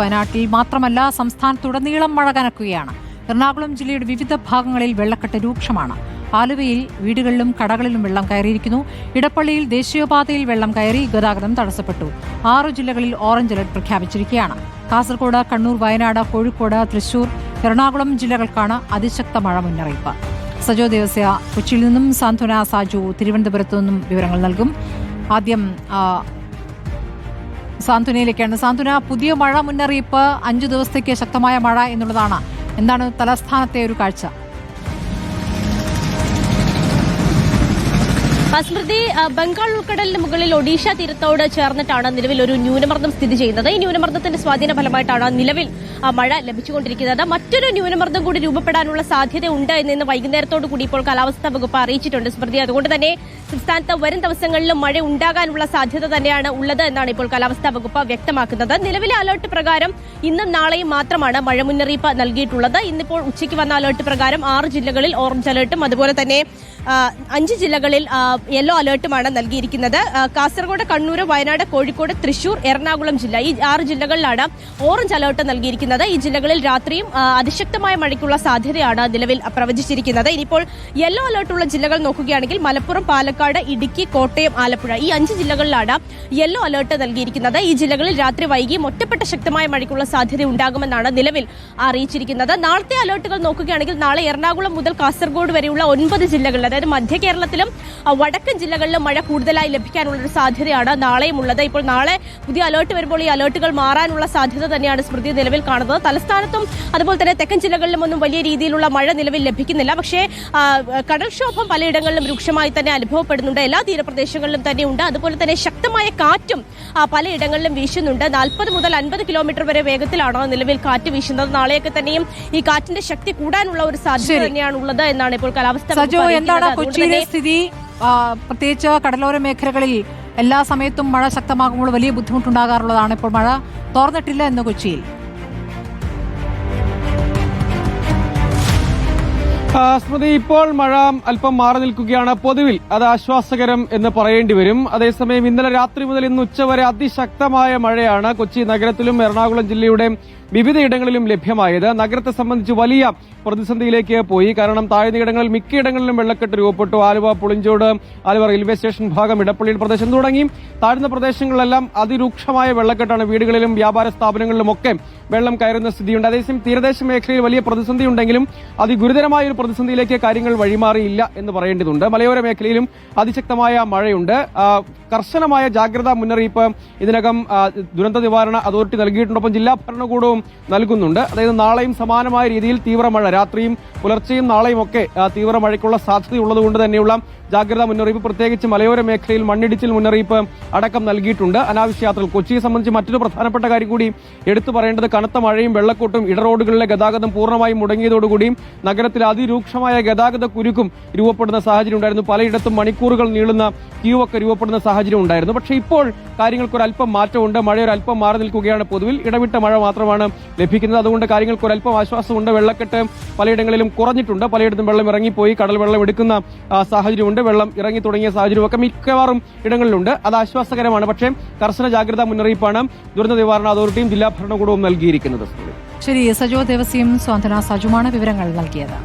വയനാട്ടിൽ മാത്രമല്ല സംസ്ഥാനത്തുടനീളം മഴ കനക്കുകയാണ്. എറണാകുളം ജില്ലയുടെ വിവിധ ഭാഗങ്ങളിൽ വെള്ളക്കെട്ട് രൂക്ഷമാണ്. ആലുവയിൽ വീടുകളിലും കടകളിലും വെള്ളം കയറിയിരിക്കുന്നു. ഇടപ്പള്ളിയിൽ ദേശീയപാതയിൽ വെള്ളം കയറി ഗതാഗതം തടസ്സപ്പെട്ടു. ആറു ജില്ലകളിൽ ഓറഞ്ച് അലർട്ട് പ്രഖ്യാപിച്ചിരിക്കുകയാണ്. കാസർഗോഡ് കണ്ണൂർ വയനാട് കോഴിക്കോട് തൃശൂർ എറണാകുളം ജില്ലകൾക്കാണ് അതിശക്ത മഴ മുന്നറിയിപ്പ്. സജോ ദേവസ്യ കൊച്ചിയിൽ നിന്നും സാന്ത്വന സാജു തിരുവനന്തപുരത്തു നിന്നും വിവരങ്ങൾ നൽകും. ആദ്യം സാന്ത്വനയിലേക്കാണ്. സാന്ത്വന പുതിയ മഴ മുന്നറിയിപ്പ് അഞ്ചു ദിവസത്തേക്ക് ശക്തമായ മഴ എന്നുള്ളതാണ്. എന്താണ് തലസ്ഥാനത്തെ ഒരു കാഴ്ച? സ്മൃതി ബംഗാൾ ഉൾക്കടലിന് മുകളിൽ ഒഡീഷ തീരത്തോട് ചേർന്നിട്ടാണ് നിലവിൽ ഒരു ന്യൂനമർദ്ദം സ്ഥിതി ചെയ്യുന്നത്. ഈ ന്യൂനമർദ്ദത്തിന്റെ സ്വാധീന ഫലമായിട്ടാണ് നിലവിൽ മഴ ലഭിച്ചുകൊണ്ടിരിക്കുന്നത്. മറ്റൊരു ന്യൂനമർദ്ദം കൂടി രൂപപ്പെടാനുള്ള സാധ്യത ഉണ്ട് എന്ന് വൈകുന്നേരത്തോടു കൂടി ഇപ്പോൾ കാലാവസ്ഥാ വകുപ്പ് അറിയിച്ചിട്ടുണ്ട് സ്മൃതി. അതുകൊണ്ട് തന്നെ സംസ്ഥാനത്ത് വരും ദിവസങ്ങളിലും മഴ ഉണ്ടാകാനുള്ള സാധ്യത തന്നെയാണ് ഉള്ളത് എന്നാണ് ഇപ്പോൾ കാലാവസ്ഥാ വകുപ്പ് വ്യക്തമാക്കുന്നത്. നിലവിലെ അലേർട്ട് പ്രകാരം ഇന്നും നാളെയും മാത്രമാണ് മഴ മുന്നറിയിപ്പ് നൽകിയിട്ടുള്ളത്. ഇന്നിപ്പോൾ ഉച്ചയ്ക്ക് വന്ന അലേർട്ട് പ്രകാരം ആറ് ജില്ലകളിൽ ഓറഞ്ച് അലേർട്ടും അതുപോലെ തന്നെ അഞ്ച് ജില്ലകളിൽ യെല്ലോ അലേർട്ടുമാണ് നൽകിയിരിക്കുന്നത്. കാസർഗോഡ് കണ്ണൂർ വയനാട് കോഴിക്കോട് തൃശൂർ എറണാകുളം ജില്ല ഈ ആറ് ജില്ലകളിലാണ് ഓറഞ്ച് അലേർട്ട് നൽകിയിരിക്കുന്നത്. ഈ ജില്ലകളിൽ രാത്രിയും അതിശക്തമായ മഴയ്ക്കുള്ള സാധ്യതയാണ് നിലവിൽ പ്രവചിച്ചിരിക്കുന്നത്. ഇനിയിപ്പോൾ യെല്ലോ അലേർട്ടുള്ള ജില്ലകൾ നോക്കുകയാണെങ്കിൽ മലപ്പുറം പാലക്കാട് ഇടുക്കി കോട്ടയം ആലപ്പുഴ ഈ അഞ്ച് ജില്ലകളിലാണ് യെല്ലോ അലേർട്ട് നൽകിയിരിക്കുന്നത്. ഈ ജില്ലകളിൽ രാത്രി വൈകി ഒറ്റപ്പെട്ട ശക്തമായ മഴയ്ക്കുള്ള സാധ്യത ഉണ്ടാകുമെന്നാണ് നിലവിൽ അറിയിച്ചിരിക്കുന്നത്. നാളത്തെ അലേർട്ടുകൾ നോക്കുകയാണെങ്കിൽ നാളെ എറണാകുളം മുതൽ കാസർഗോഡ് വരെയുള്ള ഒൻപത് ജില്ലകളിൽ അതായത് മധ്യ കേരളത്തിലും വടക്കൻ ജില്ലകളിലും മഴ കൂടുതലായി ലഭിക്കാനുള്ള ഒരു സാധ്യതയാണ് നാളെയും ഉള്ളത് ഇപ്പോൾ നാളെ പുതിയ അലേർട്ട് വരുമ്പോൾ ഈ അലേർട്ടുകൾ മാറാനുള്ള സാധ്യത തന്നെയാണ് സ്മൃതി നിലവിൽ കാണുന്നത്. തലസ്ഥാനത്തും അതുപോലെ തന്നെ തെക്കൻ ജില്ലകളിലും ഒന്നും വലിയ രീതിയിലുള്ള മഴ നിലവിൽ ലഭിക്കുന്നില്ല. പക്ഷേ കടൽക്ഷോഭം പലയിടങ്ങളിലും രൂക്ഷമായി തന്നെ അനുഭവപ്പെടുന്നുണ്ട്. എല്ലാ തീരപ്രദേശങ്ങളിലും തന്നെ ഉണ്ട്. അതുപോലെ തന്നെ ശക്തമായ കാറ്റും പലയിടങ്ങളിലും വീശുന്നുണ്ട്. നാൽപ്പത് മുതൽ അൻപത് കിലോമീറ്റർ വരെ വേഗത്തിലാണ് നിലവിൽ കാറ്റ് വീശുന്നത്. നാളെയൊക്കെ തന്നെയും ഈ കാറ്റിന്റെ ശക്തി കൂടാനുള്ള ഒരു സാധ്യത തന്നെയാണ് ഉള്ളത് എന്നാണ് ഇപ്പോൾ കാലാവസ്ഥ എന്താണ് കൊച്ചിയിലെ സ്ഥിതി പ്രത്യേകിച്ച് കടലോര മേഖലകളിൽ എല്ലാ സമയത്തും മഴ ശക്തമാകുമ്പോൾ വലിയ ബുദ്ധിമുട്ടുണ്ടാകാറുള്ളതാണ്. ഇപ്പോൾ മഴ തോർന്നിട്ടില്ല എന്ന് കൊച്ചിയിൽ. സ്മൃതി ഇപ്പോൾ മഴ അല്പം മാറി നിൽക്കുകയാണ്. പൊതുവിൽ അത് ആശ്വാസകരം എന്ന് പറയേണ്ടി വരും. അതേസമയം ഇന്നലെ രാത്രി മുതൽ ഇന്ന് ഉച്ചവരെ അതിശക്തമായ മഴയാണ് കൊച്ചി നഗരത്തിലും എറണാകുളം ജില്ലയുടെ വിവിധയിടങ്ങളിലും ലഭ്യമായത്. നഗരത്തെ സംബന്ധിച്ച് വലിയ പ്രതിസന്ധിയിലേക്ക് പോയി. കാരണം താഴ്ന്ന താഴ്ന്നയിടങ്ങളിൽ മിക്കയിടങ്ങളിലും വെള്ളക്കെട്ട് രൂപപ്പെട്ടു. ആലുവ പുളിഞ്ചോട് ആലുവ റെയിൽവേ സ്റ്റേഷൻ ഭാഗം ഇടപ്പള്ളിയിൽ പ്രദേശം തുടങ്ങി. താഴ്ന്ന പ്രദേശങ്ങളിലെല്ലാം അതിരൂക്ഷമായ വെള്ളക്കെട്ടാണ് വീടുകളിലും വ്യാപാര സ്ഥാപനങ്ങളിലുമൊക്കെ വെള്ളം കയറുന്ന സ്ഥിതിയുണ്ട്. അതേസമയം തീരദേശ മേഖലയിൽ വലിയ പ്രതിസന്ധിയുണ്ടെങ്കിലും അതിഗുരുതരമായ ഒരു പ്രതിസന്ധിയിലേക്ക് കാര്യങ്ങൾ വഴിമാറിയില്ല എന്ന് പറയേണ്ടതുണ്ട്. മലയോര മേഖലയിലും അതിശക്തമായ മഴയുണ്ട്. കർശനമായ ജാഗ്രതാ മുന്നറിയിപ്പ് ഇതിനകം ദുരന്ത നിവാരണ അതോറിറ്റി നൽകിയിട്ടുണ്ട്. ഒപ്പം ജില്ലാ ഭരണകൂടവും നൽകുന്നുണ്ട്. അതായത് നാളെയും സമാനമായ രീതിയിൽ തീവ്ര മഴ രാത്രിയും പുലർച്ചെയും നാളെയും ഒക്കെ തീവ്ര മഴയ്ക്കുള്ള സാധ്യതയുള്ളതുകൊണ്ട് തന്നെയുള്ള ജാഗ്രതാ മുന്നറിയിപ്പ് പ്രത്യേകിച്ച് മലയോര മേഖലയിൽ മണ്ണിടിച്ചിൽ മുന്നറിയിപ്പ് അടക്കം നൽകിയിട്ടുണ്ട്. അനാവശ്യ യാത്രകൾ കൊച്ചിയെ സംബന്ധിച്ച് മറ്റൊരു പ്രധാനപ്പെട്ട കാര്യം കൂടി എടുത്തു പറയേണ്ടത് കനത്ത മഴയും വെള്ളക്കൂട്ടും ഇടറോഡുകളിലെ ഗതാഗതം പൂർണമായും മുടങ്ങിയതോടുകൂടി നഗരത്തിൽ അതിരൂക്ഷമായ ഗതാഗത കുരുക്കും രൂപപ്പെടുന്ന സാഹചര്യം ഉണ്ടായിരുന്നു. പലയിടത്തും മണിക്കൂറുകൾ നീളുന്ന ക്യൂ ഒക്കെ രൂപപ്പെടുന്ന സാഹചര്യം ഉണ്ടായിരുന്നു. പക്ഷേ ഇപ്പോൾ കാര്യങ്ങൾക്ക് ഒരല്പം മാറ്റമുണ്ട്. മഴ ഒരു അല്പം മാറി നിൽക്കുകയാണ് പൊതുവിൽ. ഇടവിട്ട മഴ മാത്രമാണ് ലഭിക്കുന്നത്. അതുകൊണ്ട് കാര്യങ്ങൾക്ക് ഒരല്പം ആശ്വാസമുണ്ട്. വെള്ളക്കെട്ട് പലയിടങ്ങളിലും കുറഞ്ഞിട്ടുണ്ട്. പലയിടത്തും വെള്ളം ഇറങ്ങിപ്പോയി. കടൽ വെള്ളം എടുക്കുന്ന സാഹചര്യമുണ്ട്. വെള്ളം ഇറങ്ങി തുടങ്ങിയ സാഹചര്യമൊക്കെ മിക്കവാറും ഇടങ്ങളിലുണ്ട്. അത് ആശ്വാസകരമാണ്. പക്ഷേ കർശന ജാഗ്രതാ മുന്നറിയിപ്പാണ് ദുരന്ത നിവാരണ അതോറിറ്റിയും ജില്ലാ ഭരണകൂടവും നൽകിയിരിക്കുന്നത്. ശരി സജോ ദേവസ്യം സ്വാന്തന സജുമാണ് വിവരങ്ങൾ നൽകിയത്.